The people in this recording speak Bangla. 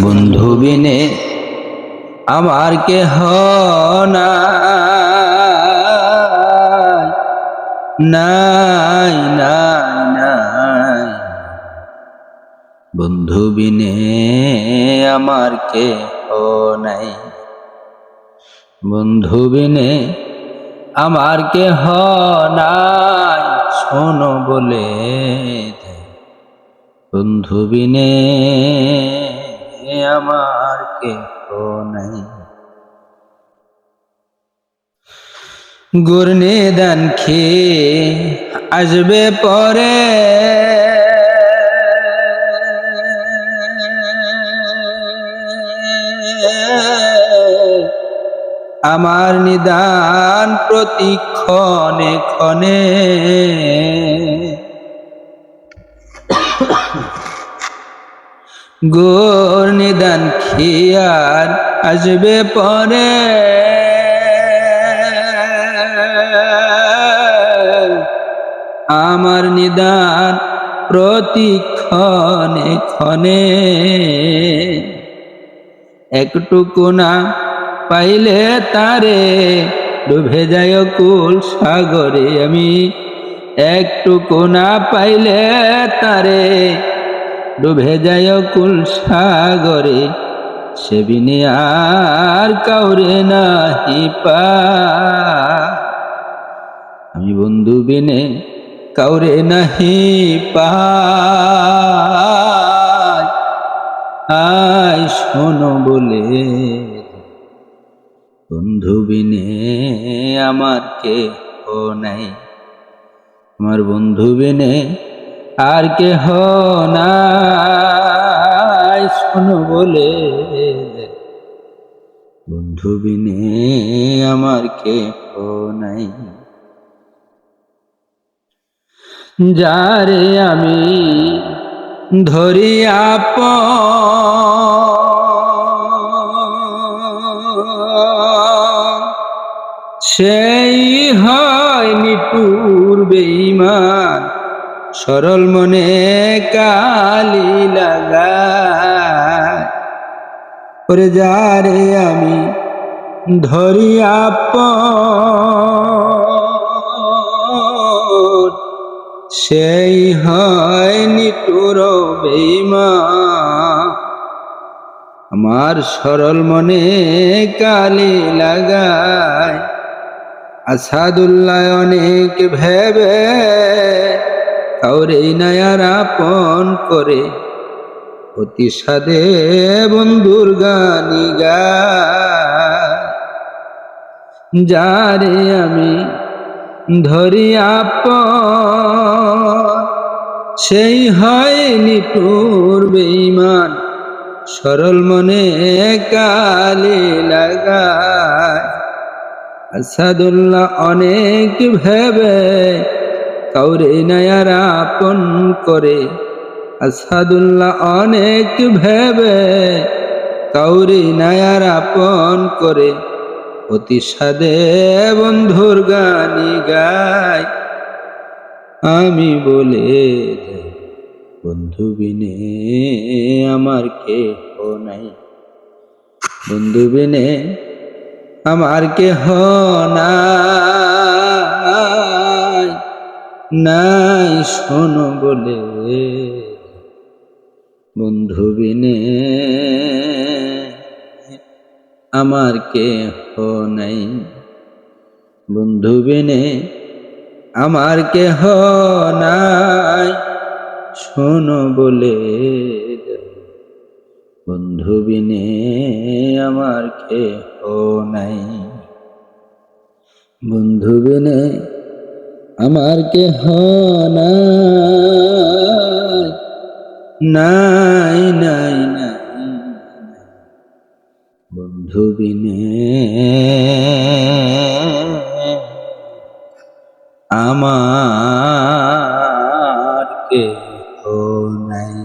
বন্ধু বিনে আমার কেহ নাই। নাই নাই বন্ধু বিনে আমার কেহ নাই। বন্ধু বিনে আমার কেহ নাই, শোনো বলে। বন্ধু বিনে আমার কেহ নাই। গুরনে দান খেয়ে আসবে পরে। আমার নিদান প্রতিক্ষণে ক্ষণে। গোর নিদান খিয়ার আসবে পরে। আমার নিদান প্রতিক্ষণে ক্ষণে। একটুকু না পাইলে তারে ডুবে যায় কুল সাগরে আমি। একটুকু না পাইলে তারে ডুবে যায় কুল সাগরে সে বিনে আর কাউরে নাহি পা। আমি বন্ধু বিনে কাউরে নাহি পাই আয় শোনো বলে, বন্ধু বিনে আমার কে ও নাই। আমার বন্ধু বিনে আর কে হো নাই, শোনো বলে বন্ধু বিনে আমার কে হো নাই। যারে আমি ধরি আপ সেই হয় নিটুর বেইমান সরল মনে কালি লাগায়। ওরে যারে আমি ধরি আপন। সেই হয় নিটুর বেইমান। আমার সরল মনে কালি লাগায়। আসাদুল্লাহ অনেক ভেবে কাউরে নয়ার আপন করে। অতি সাদে বন্ধুর গানি গায় যারে আমি ধরি আপন, সেই হয় নিটুর বেইমান সরল মনে কালি লাগায়। আসাদুল্লাহ অনেক ভেবে কাউরে নয়ার আপন করে। আসাদুল্লাহ অনেক ভেবে কাউরি নয়ার আপন করে। অতি সাদে বন্ধুর গানি গায়। আমি বলে বন্ধু বিনে আমার কে নাই। বন্ধু বিনে আমার কেহ নাই নাই শোনো বলে। বন্ধু বিনে আমার কেহ নাই। বন্ধু বিনে আমার কেহ নাই। শোনো বলে। বন্ধু বিনে আমার কেহ নাই। বন্ধু বিনে আমার কে নাই। নাই নাই বন্ধু বিনে আমার কে নাই।